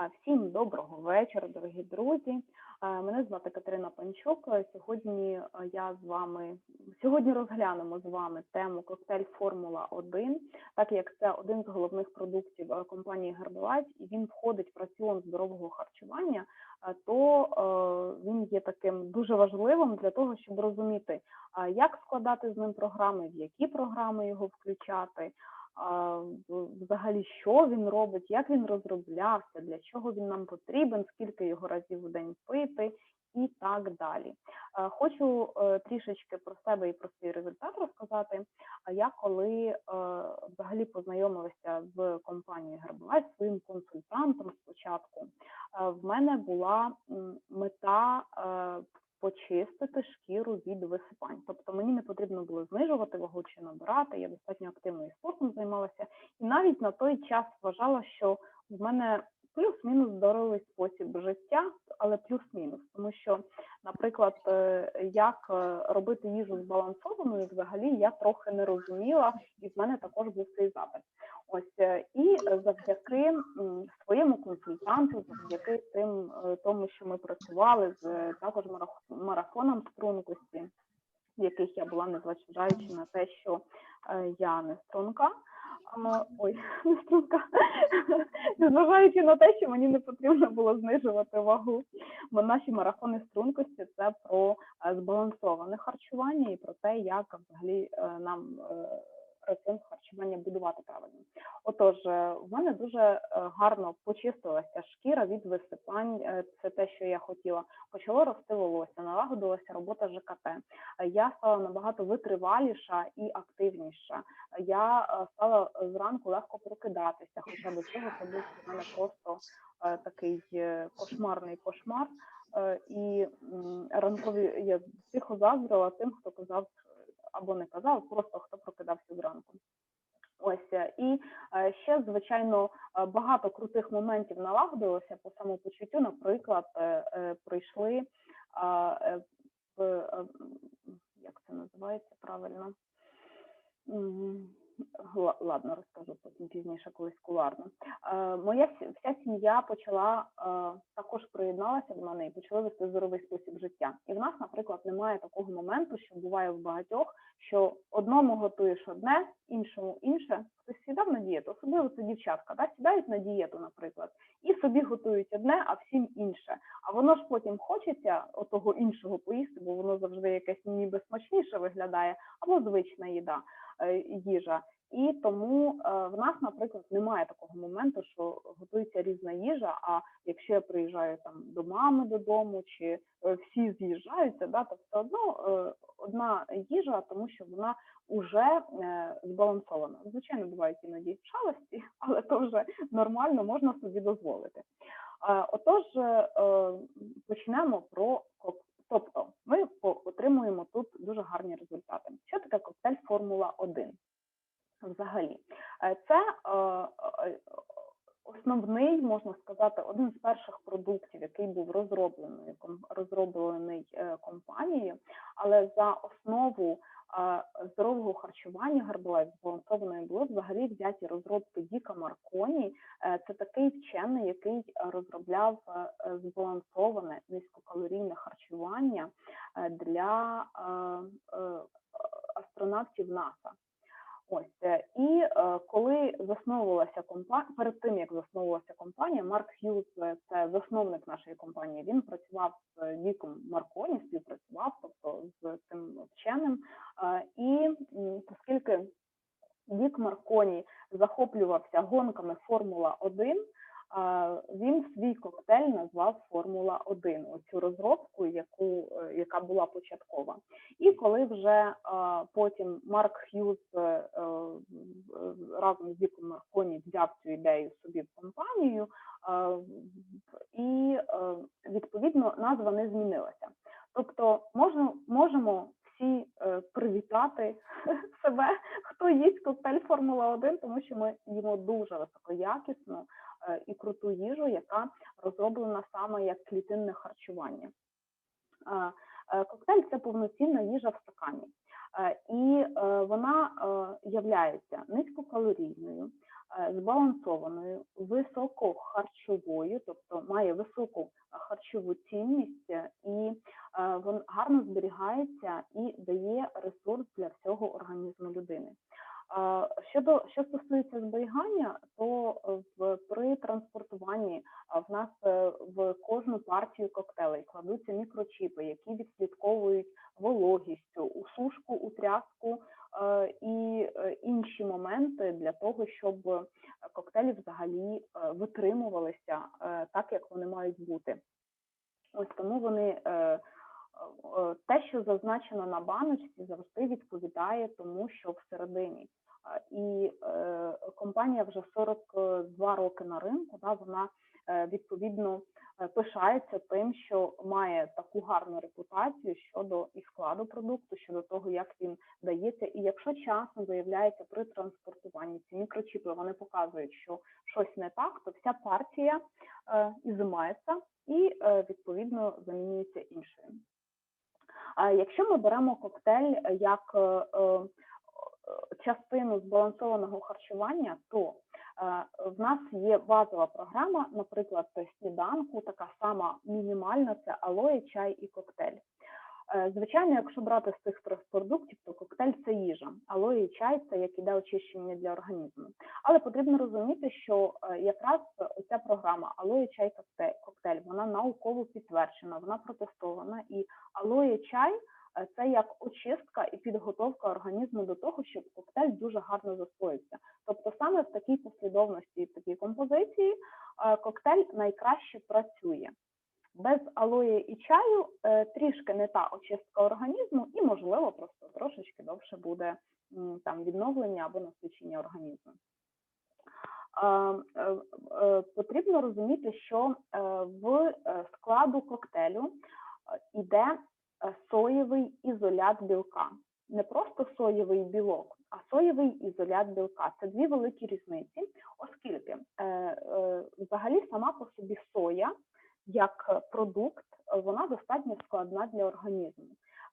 Всім доброго вечора, дорогі друзі. Мене звати Катерина Панчук. Сьогодні я з вами сьогодні розглянемо з вами тему коктейль Формула 1 так як це один з головних продуктів компанії Herbalife, і він входить в раціон здорового харчування, то він є таким дуже важливим для того, щоб розуміти, як складати з ним програми, в які програми його включати взагалі, що він робить, як він розроблявся, для чого він нам потрібен, скільки його разів в день пити і так далі. Е, Хочу е, трішечки про себе і про свій результат розказати. Я коли е, взагалі познайомилася з компанією Herbalife, своїм консультантом спочатку, в мене була мета почистити шкіру від висипань. Тобто мені не потрібно було знижувати вагу чи набирати, я достатньо активно і спортом займалася. І навіть на той час вважала, що в мене плюс-мінус здоровий спосіб життя, але плюс-мінус. Тому що, наприклад, е, як е, робити їжу збалансованою, взагалі я трохи не розуміла, і в мене також був цей запит. Ось е, і завдяки своєму консультанту, завдяки тим тому, що ми працювали з також марафоном стрункості, в яких я була, незважаючи на те, що е, я не струнка. Ой, не струнка, незважаючи на те, що мені не потрібно було знижувати вагу. Бо наші марафони стрункості це про е, збалансоване харчування і про те, як взагалі е, нам е, харчування будувати правильно. Отож, е, в мене дуже е, гарно почистилася шкіра від висипань. е, Це те, що я хотіла. Почало рости волосся, налагодилася робота ЖКТ. Я стала набагато витриваліша і активніша. Я стала зранку легко прокидатися, хоча до цього це був у мене просто такий кошмарний кошмар. І ранкові я тихо заздрила тим, хто казав або не казав, просто хто прокидався зранку. Ось е, і е, ще звичайно е, багато крутих моментів налагодилося по самопочуттю. Наприклад, е, як це називається правильно? Ладно, розкажу потім пізніше, колись куларно. Е, Моя вся сім'я почала е, також приєдналася до мене і почали вести здоровий спосіб життя. І в нас, наприклад, немає такого моменту, що буває в багатьох, що одному готуєш одне, іншому інше. Хтось сідав на дієту, особливо це дівчатка, да? сідають на дієту, наприклад, і собі готують одне, а всім інше. А воно ж потім хочеться отого іншого поїсти, бо воно завжди якесь ніби смачніше виглядає, або звична їда, їжа. І тому е, в нас, наприклад, немає такого моменту, що готується різна їжа. А якщо я приїжджаю там до мами додому, чи е, всі з'їжджаються, да, то все одно е, одна їжа, тому що вона уже е, збалансована. Звичайно, бувають іноді шалості, але то вже нормально можна собі дозволити. Е, Отож, е, е, почнемо про Тобто, ми отримуємо тут дуже гарні результати. Що таке коктейль Формула 1? Взагалі, Е, це е, е, основний, можна сказати, один з перших продуктів, який був розроблений розроблений компанією, але за основу здорового харчування Herbalife збалансованої були взагалі взяті розробки Діка Марконі. Е, Це такий вчений, який е, розробляв е, збалансоване низькокалорійне харчування для астронавтів НАСА. Ось і е, коли засновувалася компанія, перед тим як засновувалася компанія, Марк Х'юз, е, це засновник нашої компанії. Він працював з віком Марконі, співпрацював, тобто з цим вченим. Е, І оскільки Вік Марконі захоплювався гонками Формула 1 а, він свій коктейль назвав Формула 1 оцю розробку, яку е, яка була початкова. І коли вже потім Марк Х'юз е, е, разом з Діком Марконі взяв цю ідею собі в компанію, і відповідно назва не змінилася. Тобто можна, можемо всі привітати себе, хто їсть коктейль Формула 1, тому що ми їмо дуже високоякісну е, і круту їжу, яка розроблена саме як клітинне харчування. Е, е, Коктейль це повноцінна їжа в стакані. Е, І е, вона е, являється низькокалорійною, е, збалансованою, високохарчовою, тобто має високу харчову цінність е, і е, гарно зберігається і дає ресурс для всього організму людини. Щодо що стосується зберігання, то е, в при транспортуванні в нас е, в кожну партію коктейлей кладуться мікрочіпи, які відслідковують вологість, у сушку, у е, і інші моменти для того, щоб коктейлі взагалі витримувалися так, як вони мають бути. Ось тому вони те, що зазначено на баночці, завжди відповідає тому, що всередині. І е, компанія вже 42 роки на ринку, да, вона е, відповідно е, пишається тим, що має таку гарну репутацію щодо і складу продукту, щодо того, як він дається. І якщо часом виявляється при транспортуванні ці мікрочіпи, вони показують, що щось не так, то вся партія е, ізимається і е, відповідно замінюється іншою. А якщо ми беремо коктейль е, як е, е, частину збалансованого харчування, то в нас є базова програма, наприклад, сніданку, така сама мінімальна, це алоє, чай і коктейль. Е, Звичайно, якщо брати з цих трьох продуктів, то коктейль це їжа, алоє і чай це як іде очищення для організму. Але потрібно розуміти, що е, якраз ця програма алоє чай коктейль, вона науково підтверджена, вона протестована, і алоє чай е, це як очистка і підготовка організму до того, щоб коктейль дуже гарно засвоївся. Тобто саме в такій послідовності, в такій композиції е, коктейль найкраще працює. Без алої і чаю е, трішки не та очистка організму, і, можливо, просто трошечки довше буде там відновлення або насичення організму. Е, е, Потрібно розуміти, що в складу коктейлю йде соєвий ізолят білка. Не просто соєвий білок, а соєвий ізолят білка. Це дві великі різниці, оскільки е, е, взагалі сама по собі соя як продукт, вона достатньо складна для організму.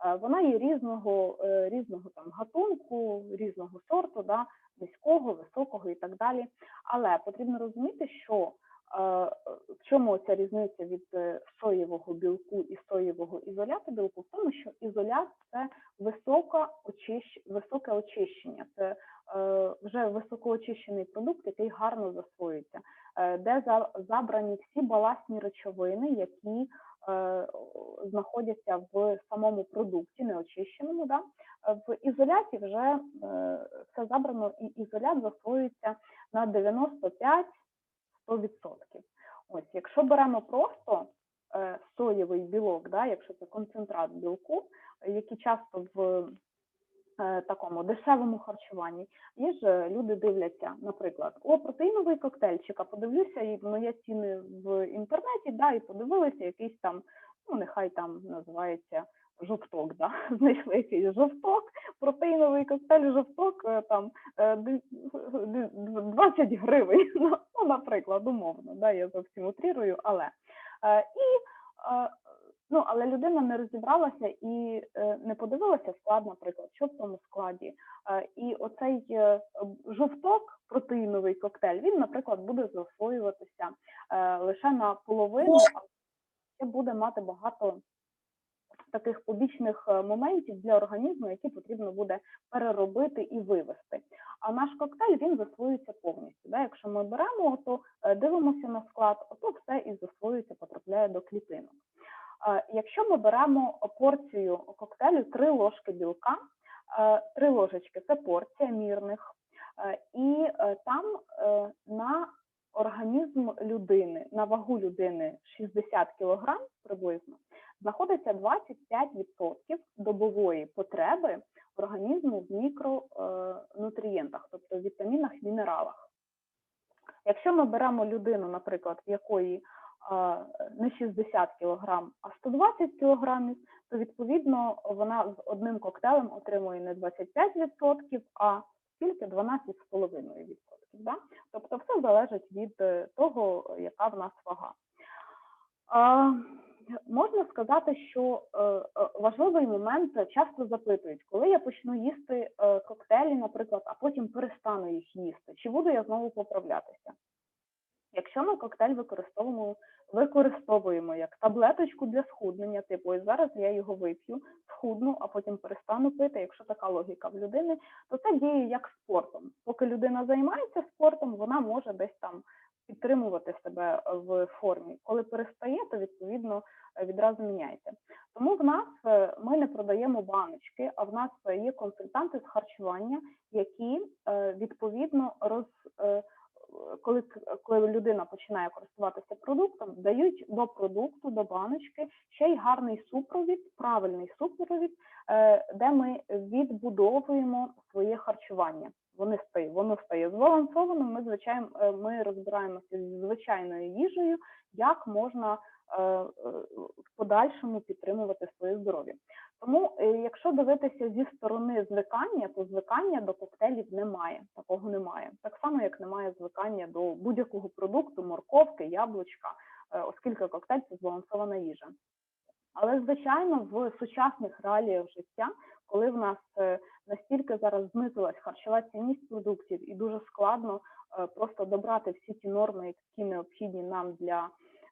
Е, Вона є різного, е, різного там гатунку, різного сорту, да, низького, високого і так далі. Але потрібно розуміти, що в чому ця різниця від е, соєвого білку і соєвого ізоляту білку? В тому, що ізолят це високе очищення, це е, вже високоочищений продукт, який гарно засвоюється, е, де забрані всі баласні речовини, які е, знаходяться в самому продукті, неочищеному. Да? Е, В ізоляті вже е, все забрано, і ізолят засвоюється на 95-100%. Ось, якщо беремо просто е, соєвий білок, да, якщо це концентрат білку, який часто в е, такому дешевому харчуванні, є ж е, люди дивляться, наприклад, о, протеїновий коктейльчик, а подивлюся, і ну, є ціни в інтернеті, да, і подивилися якийсь там, ну нехай там називається жовток, да, знайшли якийсь жовток, протеїновий коктейль жовток е, там е, д- д- 20 гривень, ну, ну, наприклад, умовно, да, я зовсім утрірую, але е, і е, ну, але людина не розібралася і е, не подивилася склад, наприклад, що в тому складі. Е, і оцей е, жовток, протеїновий коктейль, він, наприклад, буде засвоюватися е, лише на половину, а ще буде мати багато таких побічних е, моментів для організму, які потрібно буде переробити і вивести. А наш коктейль він засвоюється повністю. Да? Якщо ми беремо, то е, дивимося на склад, то все і засвоюється, потрапляє до клітинок. Е, Якщо ми беремо порцію коктейлю 3 ложки білка, 3 ложечки це порція мірних, і там на організм людини, на вагу людини 60 кг приблизно, знаходиться 25% добової потреби організму в мікронутрієнтах, тобто в вітамінах, мінералах. Якщо ми беремо людину, наприклад, в якої не 60 кг, а 120 кг, то відповідно вона з одним коктейлем отримує не 25%, а тільки 12,5%. Да? Тобто все залежить від е, того, яка в нас вага. Можна сказати, що е, е, важливий момент часто запитують, коли я почну їсти е, коктейлі, наприклад, а потім перестану їх їсти, чи буду я знову поправлятися? Якщо ми коктейль використовуємо, використовуємо як таблеточку для схуднення, типу ось зараз я його вип'ю, схудну, а потім перестану пити. Якщо така логіка в людини, то це діє як спортом. Поки людина займається спортом, вона може десь там підтримувати себе в формі. Коли перестає, то відповідно е, відразу міняється. Тому в нас е, ми не продаємо баночки, а в нас є консультанти з харчування, які е, відповідно роз е, коли, коли людина починає користуватися продуктом, дають до продукту, до баночки ще й гарний супровід, правильний супровід, е, де ми відбудовуємо своє харчування. Вони стає, воно стає збалансованим. Ми звичайно е, ми розбираємося зі звичайною їжею, як можна е, в подальшому підтримувати своє здоров'я. Тому, е, якщо дивитися зі сторони звикання, то звикання до коктейлів немає. Такого немає. Так само, як немає звикання до будь-якого продукту, морковки, яблучка, е, оскільки коктейль це збалансована їжа. Але, звичайно, в сучасних реаліях життя, коли в нас е, настільки зараз знизилась харчова цінність продуктів, і дуже складно просто добрати всі ті норми, які необхідні нам для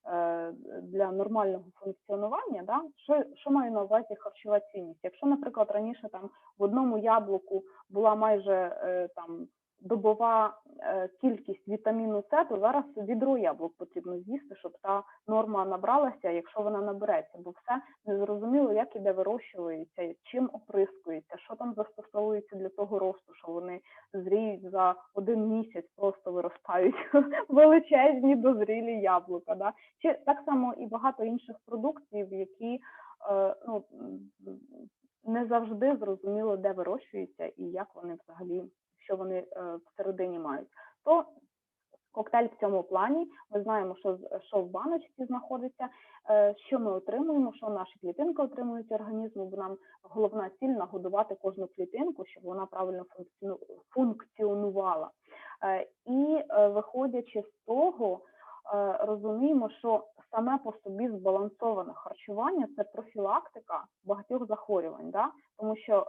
Е, для нормального функціонування, да, що що маю на увазі харчова цінність? Якщо, наприклад, раніше там в одному яблуку була майже е, там добова е, кількість вітаміну С, то зараз відро яблук потрібно з'їсти, щоб та норма набралася, якщо вона набереться, бо все незрозуміло, як і де вирощується, чим оприскується, що там застосовується для того росту, що вони зріють за один місяць, просто виростають величезні дозрілі яблука. Да? Чи так само і багато інших продуктів, які е, ну, не завжди зрозуміло, де вирощуються і як вони взагалі що вони е, всередині мають, то коктейль в цьому плані ми знаємо, що що в баночці знаходиться, е, що ми отримуємо, що наші клітинки отримують організму, бо нам головна ціль нагодувати кожну клітинку, щоб вона правильно функціонувала. Е, і виходячи з того, розуміємо, що саме по собі збалансоване харчування це профілактика багатьох захворювань, да? тому що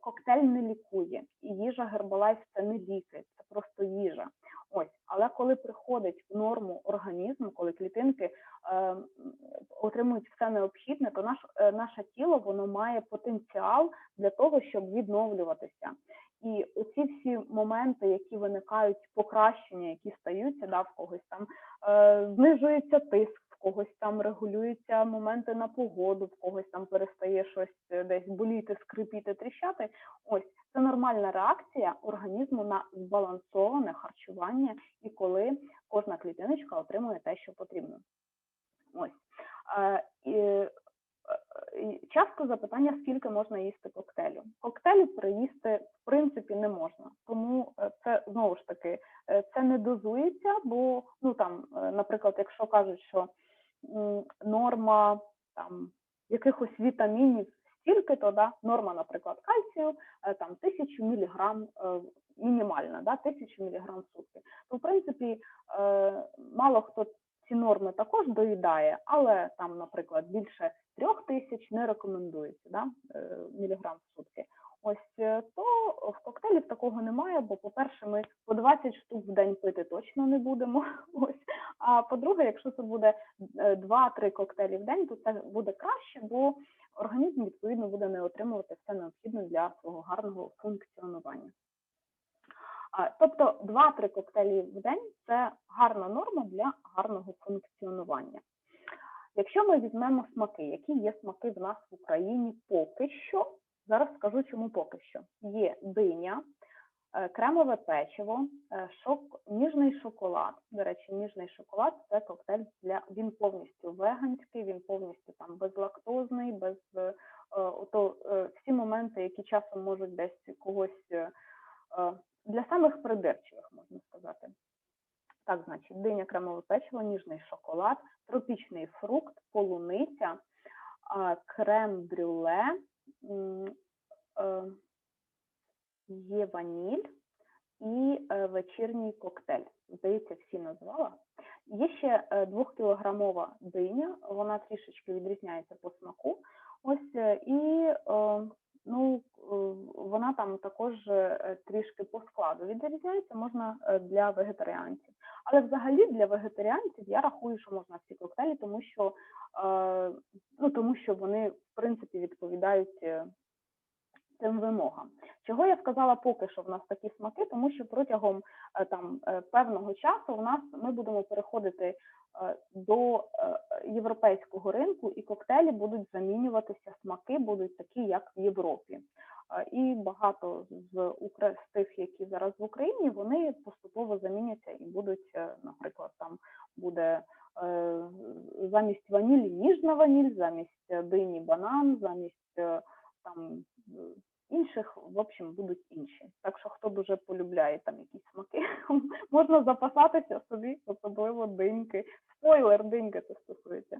коктейль не лікує, і їжа Гербалайф це не ліки, це просто їжа. Ось, але коли приходить в норму організму, коли клітинки е, отримують все необхідне, то наш, е, наше тіло воно має потенціал для того, щоб відновлюватися. І оці всі моменти, які виникають, покращення, які стаються, да, в когось там е, знижується тиск когось там регулюються моменти на погоду, в когось там перестає щось е, десь боліти, скрипіти, тріщати. Ось це нормальна реакція організму на збалансоване харчування і коли кожна клітиночка отримує те, що потрібно. Ось. Е, і, Часто запитання, скільки можна їсти коктейлю. Коктейлю приїсти в принципі не можна, тому е, це знову ж таки це не дозується, бо ну там, наприклад, якщо кажуть, що норма там якихось вітамінів стільки, то да, норма, наприклад, кальцію е, там тисячу міліграм е, мінімальна, да, тисячу міліграм в сутки. То в принципі е, мало хто ці норми також доїдає, але там, наприклад, більше трьох тисяч не рекомендується да, міліграм в сутки. Ось то в коктейлів такого немає, бо, по-перше, ми по 20 штук в день пити точно не будемо. Ось а по-друге, якщо це буде 2-3 е, коктейлі в день, то це буде краще, бо організм відповідно буде не отримувати все необхідне для свого гарного функціонування. Тобто 2-3 коктейлі в день це гарна норма для гарного функціонування. Якщо ми візьмемо смаки, які є смаки в нас в Україні поки що, зараз скажу, чому поки що. Є диня, Е, кремове печиво, е, шок, ніжний шоколад. До речі, ніжний шоколад це коктейль для він повністю веганський, він повністю там безлактозний, без е, то всі моменти, які часом можуть десь когось для самих придирчивих, можна сказати. Так, значить, диня кремове печиво, ніжний шоколад, тропічний фрукт, полуниця, крем брюле є ваніль і е, вечірній коктейль. Здається, всі назвала. Є ще е, двохкілограмова диня, вона трішечки відрізняється по смаку. Ось е, і е, ну, е, вона там також е, трішки по складу відрізняється, можна е, для вегетаріанців. Але взагалі для вегетаріанців я рахую, що можна ці коктейлі, тому що е, ну тому що вони в принципі відповідають е, цим вимогам. Чого я сказала поки що в нас такі смаки, тому що протягом е, там е, певного часу в нас ми будемо переходити до європейського ринку, і коктейлі будуть замінюватися, смаки будуть такі, як в Європі. І багато з з тих, які зараз в Україні, вони поступово заміняться і будуть, е, наприклад, там буде е, замість ванілі ніжна ваніль, замість е, дині банан, замість е, там інших, в общем, будуть інші. Так що хто дуже полюбляє там якісь смаки, можна запасатися собі, особливо диньки. Спойлер, диньки це стосується.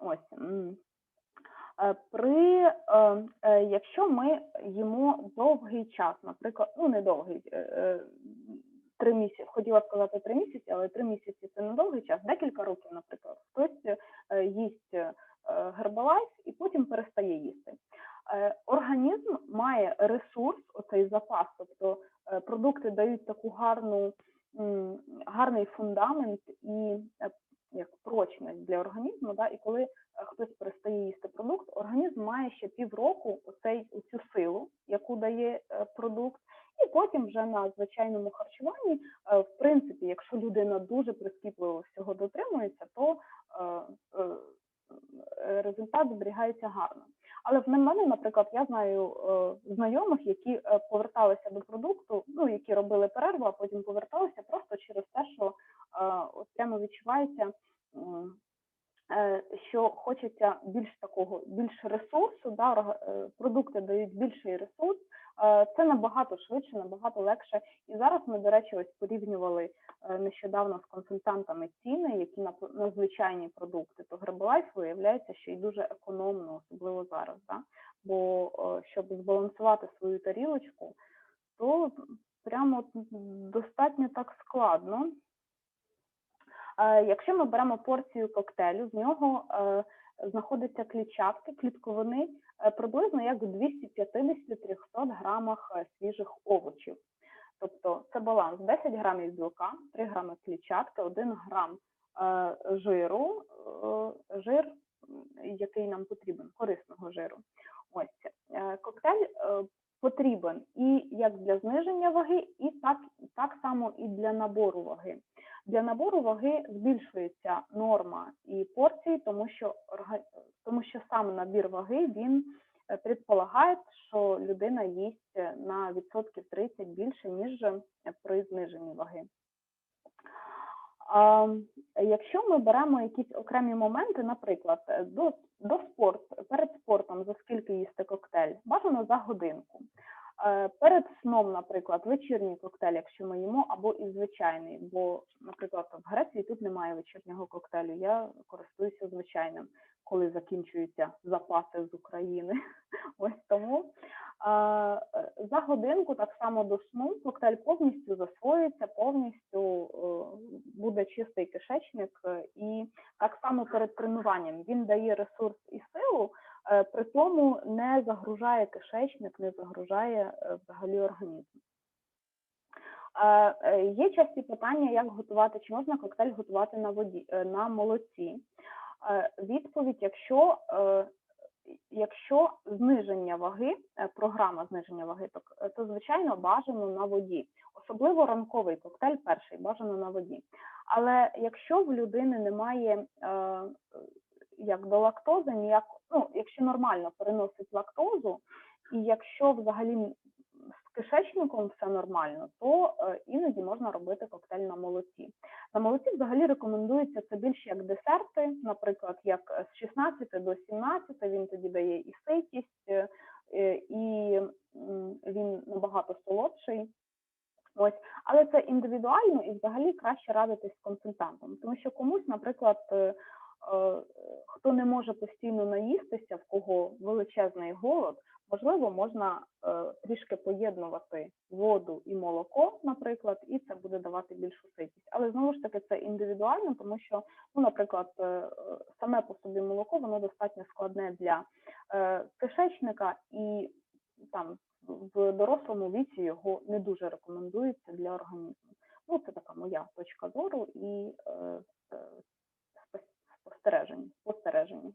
Ось. При якщо ми їмо довгий час, наприклад, ну не довгий, е, е, три місяці, хотіла сказати три місяці, але три місяці це не довгий час, декілька років, наприклад, хтось е, їсть гербалайф і потім перестає їсти. Е, Організм має ресурс, оцей запас, тобто е, продукти дають таку гарну, гарний фундамент і як прочність для організму. Да? І коли хтось перестає їсти продукт, організм має ще півроку оцей, оцю силу, яку дає продукт, потім вже на звичайному харчуванні, е, в принципі, якщо людина дуже прискіпливо всього дотримується, то е, е, результат зберігається гарно. Але в мене, наприклад, я знаю знайомих, які поверталися до продукту, ну які робили перерву, а потім поверталися просто через те, що от прямо відчувається, що хочеться більш такого, більш ресурсу, да, продукти дають більший ресурс. Е, Це набагато швидше, набагато легше. І зараз ми, до речі, ось порівнювали е, нещодавно з консультантами ціни, які на, на звичайні продукти. То Herbalife виявляється, що й дуже економно, особливо зараз. Да? Бо е, щоб збалансувати свою тарілочку, то прямо достатньо так складно. Якщо ми беремо порцію коктейлю, з нього знаходяться клітчатки, клітковини е, приблизно як в 250-300 грамах е, свіжих овочів. Тобто це баланс 10 грамів білка, 3 грами клітчатки, 1 грам е, жиру, жир, який нам потрібен, корисного жиру. Ось коктейль потрібен і як для зниження ваги, і так, так само і для набору ваги. Для набору ваги збільшується норма і порції, тому що тому що сам набір ваги він е, предполагає, що людина їсть е, на відсотків 30 більше, ніж е, при зниженні ваги. Якщо ми беремо якісь окремі моменти, наприклад, до, до спорту, перед спортом за скільки їсти коктейль, бажано за годинку. Перед сном, наприклад, вечірній коктейль, якщо ми їмо, або і звичайний, бо, наприклад, в Греції тут немає вечірнього коктейлю. Я користуюся звичайним, коли закінчуються запаси з України. Ось тому е, за годинку, так само до сну, коктейль повністю засвоюється, повністю е, буде чистий кишечник, е, і так само перед тренуванням він дає ресурс і силу, при тому не загружає кишечник, не загружає е, взагалі організм. Е, е, Є часті питання, як готувати, чи можна коктейль готувати на воді е, на молоці. Е, Відповідь, якщо, е, якщо зниження ваги, е, програма зниження ваги, то, то звичайно бажано на воді. Особливо ранковий коктейль перший бажано на воді. Але якщо в людини немає е, як до лактози, ніяк, ну, якщо нормально переносить лактозу, і якщо взагалі з кишечником все нормально, то е, іноді можна робити коктейль на молоці. На молоці взагалі рекомендується це більше як десерти, наприклад, як е, з 16 до 17 він тоді дає і ситість, е, і він набагато солодший. Ось, але це індивідуально і взагалі краще радитись з консультантом, тому що комусь, наприклад, хто не може постійно наїстися, в кого величезний голод, можливо, можна е, трішки поєднувати воду і молоко, наприклад, і це буде давати більшу ситість. Але знову ж таки це індивідуально. тому що, ну, наприклад, е, е, саме по собі молоко воно достатньо складне для е, кишечника, і там в дорослому віці його не дуже рекомендується для організму. Ну, це така моя точка зору і спостереження. спостереження.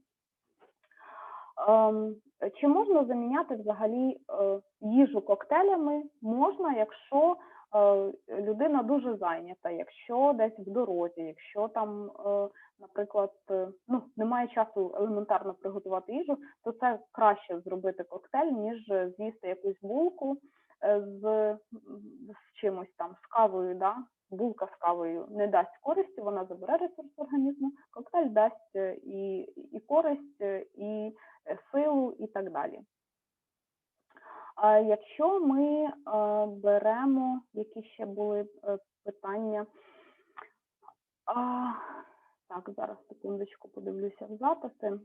Ем, чи можна заміняти взагалі е, їжу коктейлями? Можна, якщо е, людина дуже зайнята, якщо десь в дорозі, якщо там, е, наприклад, ну немає часу елементарно приготувати їжу, то це краще зробити коктейль, ніж з'їсти якусь булку з, з чимось там, з кавою, да? Булка з кавою не дасть користі, вона забере ресурс організму, коктейль дасть і, і користь, і силу і так далі. А якщо ми беремо, які ще були е, питання, так, зараз секундочку подивлюся в записи.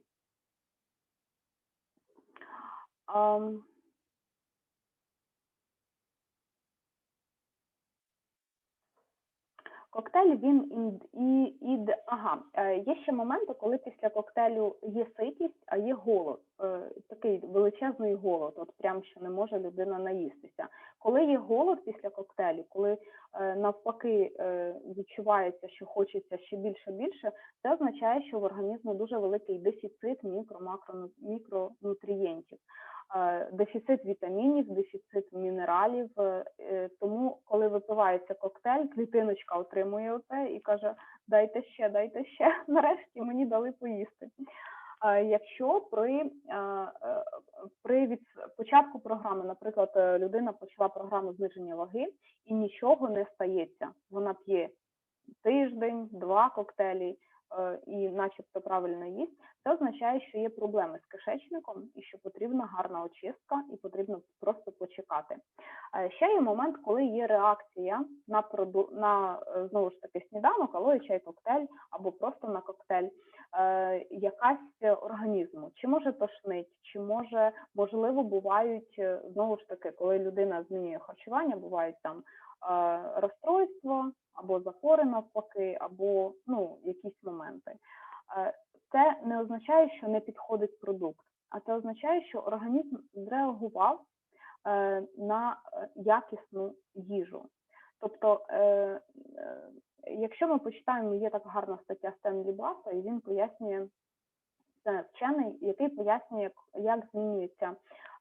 Коктейль він і, і, ага, е, є ще моменти, коли після коктейлю є ситість, а є голод, е, такий величезний голод, от прям що не може людина наїстися. Коли є голод після коктейлю, коли е, навпаки відчувається, що хочеться ще більше більше, це означає, що в організмі дуже великий дефіцит мікро-макро мікронутрієнтів. Е, дефіцит вітамінів, дефіцит мінералів. Е, е, тому, коли випивається коктейль, клітиночка отримує оце і каже: Дайте ще, дайте ще. Нарешті мені дали поїсти. Якщо при при від початку програми, наприклад, людина почала програму зниження ваги і нічого не стається, вона п'є тиждень, два коктейлі. Е, і, начебто, правильно їсть, це означає, що є проблеми з кишечником і що потрібна гарна очистка, і потрібно просто почекати. Е, ще є момент, коли є реакція на проду... на е, знову ж таки сніданок, алоє, чай, коктейль або просто на коктейль, якась організму, чи може тошнить, чи може можливо бувають знову ж таки, коли людина змінює харчування, бувають там розстройство або запори навпаки, або ну, якісь моменти. Це не означає, що не підходить продукт, а це означає, що організм зреагував е, на е, якісну їжу. Тобто, е, якщо ми почитаємо, є така гарна стаття Стенлі Баса, і він пояснює, це вчений, який пояснює, як змінюється,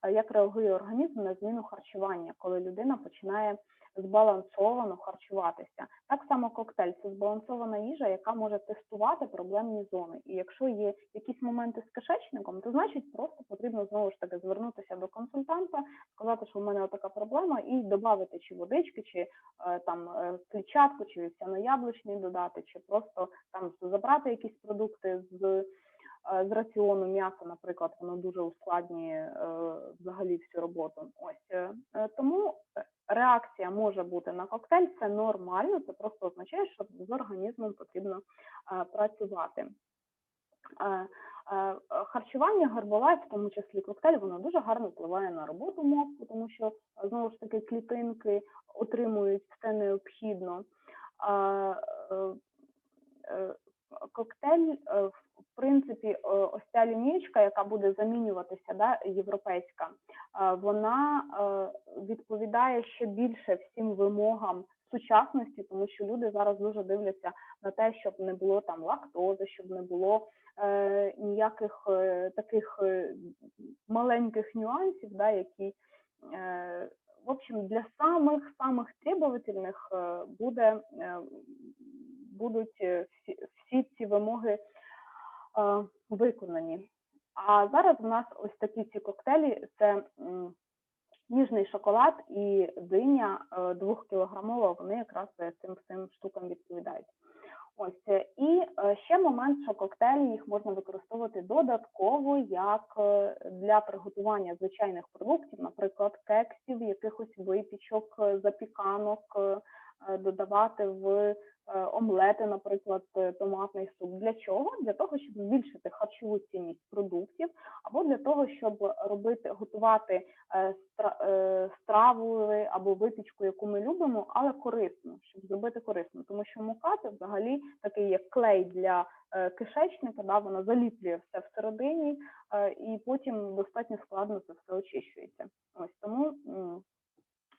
як реагує організм на зміну харчування, коли людина починає збалансовано харчуватися. Так само коктейль це збалансована їжа, яка може тестувати проблемні зони. І якщо є якісь моменти з кишечником, то значить просто потрібно знову ж таки звернутися до консультанта, сказати, що в мене така проблема, і додати чи водички, чи е, там е, клітчатку, чи вівсяно-яблучний додати, чи просто там забрати якісь продукти з. Е, з раціону м'яса, наприклад, воно дуже ускладнює е, взагалі всю роботу. Ось е, тому реакція може бути на коктейль, це нормально, це просто означає, що з організмом потрібно працювати. Харчування Гербалайф, в тому числі коктейль, воно дуже гарно впливає на роботу мозку, тому що знову ж таки клітинки отримують все необхідно. Коктейль в принципі, е, ось ця лінійка, яка буде замінюватися, да, європейська, е, вона е, відповідає ще більше всім вимогам сучасності, тому що люди зараз дуже дивляться на те, щоб не було там лактози, щоб не було е, ніяких е, таких маленьких нюансів, да, які е, в общем для самих самих требовательних буде будуть всі, всі ці вимоги Е, виконані. А зараз у нас ось такі ці коктейлі: це ніжний шоколад і диня е, двохкілограмова, вони якраз цим всім штукам відповідають. Ось е, і ще момент, що коктейлі їх можна використовувати додатково як для приготування звичайних продуктів, наприклад, кексів, якихось випічок, запіканок, е, додавати в е, омлети, наприклад, е, томатний суп. Для чого? Для того, щоб збільшити харчову цінність продуктів, або для того, щоб робити, готувати е, стра- е, страву або випічку, яку ми любимо, але корисно, щоб зробити корисно. Тому що мука це взагалі такий як клей для е, кишечника, да, вона заліплює все всередині, е, і потім достатньо складно це все очищується. Ось тому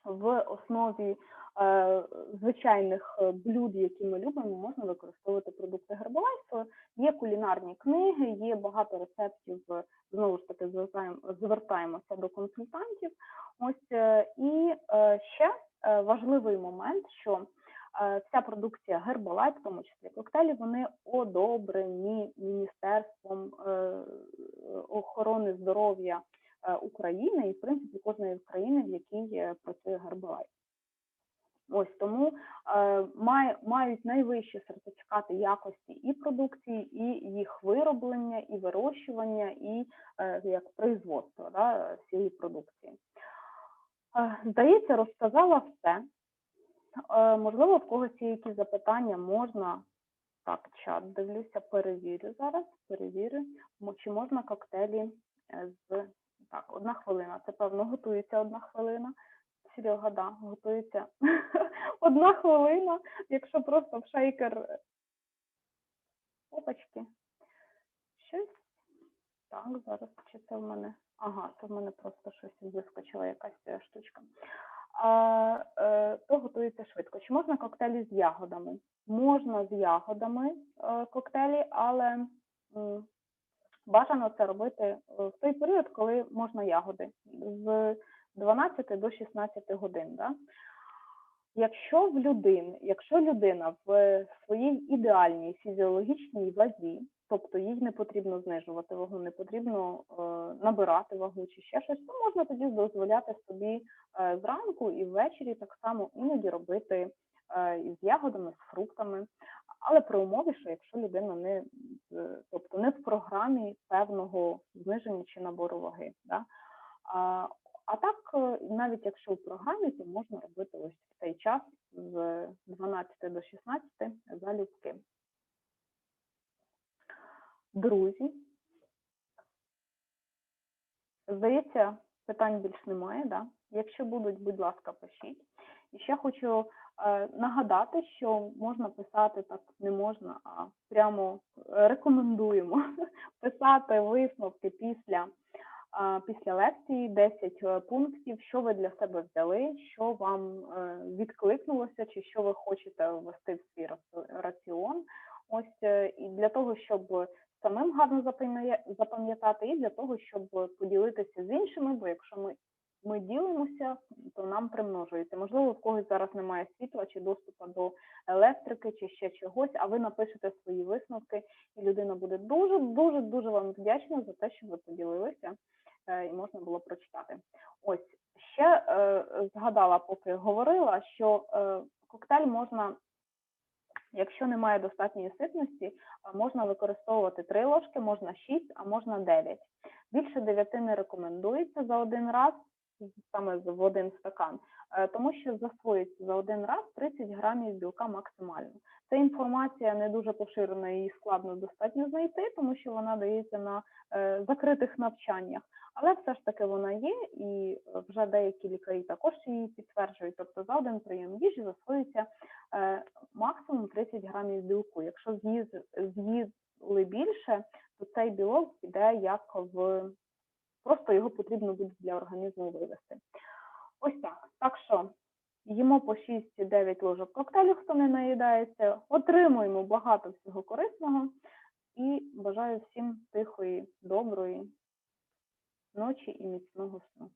в основі е, звичайних е, блюд, які ми любимо, можна використовувати продукти Herbalife. Є кулінарні книги, є багато рецептів. е, Знову ж таки, звертаємося до консультантів. Ось е, і е, ще важливий момент, що вся продукція Herbalife, в тому числі коктейлі, вони одобрені Міністерством охорони здоров'я України і, в принципі, кожної країни, в якій е, працює Herbalife. Ось тому е, має, мають найвищі сертифікати якості і продукції, і їх вироблення, і вирощування, і е, як производство да, всієї продукції. Е, здається, розказала все. Е, можливо, в когось є якісь запитання, можна. Так, чат дивлюся, перевірю зараз, перевірю, чи можна коктейлі е, з. Так, одна хвилина. Це певно готується одна хвилина. Серега, да, готується одна хвилина, якщо просто в шейкер. Опачки. Щось. Так, зараз чи це в мене. Ага, це в мене просто щось вискочила якась е, штучка. А, е, то готується швидко. Чи можна коктейлі з ягодами? Можна з ягодами е, коктейлі, але бажано це робити е, в той період, коли можна ягоди з 12 до 16 годин. Да? Якщо в людини, якщо людина в своїй ідеальній фізіологічній вазі, тобто їй не потрібно знижувати вагу, не потрібно е, набирати вагу чи ще щось, то можна тоді дозволяти собі е, зранку і ввечері так само іноді робити е, із ягодами, з фруктами, але при умові, що якщо людина не е, тобто не в програмі певного зниження чи набору ваги. Да? А, а так, е, навіть якщо в програмі, то можна робити ось в цей час з 12 до 16 залюбки. Друзі, здається, питань більш немає, да? Якщо будуть, будь ласка, пишіть. І ще хочу нагадати, що можна писати так не можна, а прямо е, рекомендуємо писати висновки після після лекції 10 е, пунктів, що ви для себе взяли, що вам е, відкликнулося, чи що ви хочете ввести в свій раці- раціон. Ось е, і для того, щоб самим гарно запам'я- запам'ятати, і для того, щоб поділитися з іншими, бо якщо ми, ми ділимося, то нам примножується. Можливо, в когось зараз немає світла чи доступу до електрики, чи ще чогось, а ви напишете свої висновки, і людина буде дуже, дуже, дуже вам вдячна за те, що ви поділилися е, і можна було прочитати. Ось ще е, згадала, поки говорила, що е, коктейль можна, якщо немає достатньої ситності, можна використовувати 3 ложки, можна 6, а можна 9. Більше 9 не рекомендується за один раз, саме в один стакан, е, тому що засвоюється за один раз 30 грамів білка максимально. Ця інформація не дуже поширена, її складно достатньо знайти, тому що вона дається на е, закритих навчаннях. Але все ж таки вона є, і вже деякі лікарі також її підтверджують. Тобто за один прийом їжі засвоюється е, максимум 30 грамів білку. Якщо з'їз- з'їли більше, то цей білок піде як в просто його потрібно буде для організму вивести. Ось так. Так що їмо по 6-9 ложок коктейлю, хто не наїдається, отримуємо багато всього корисного і бажаю всім тихої, доброї ночі і міцного сну.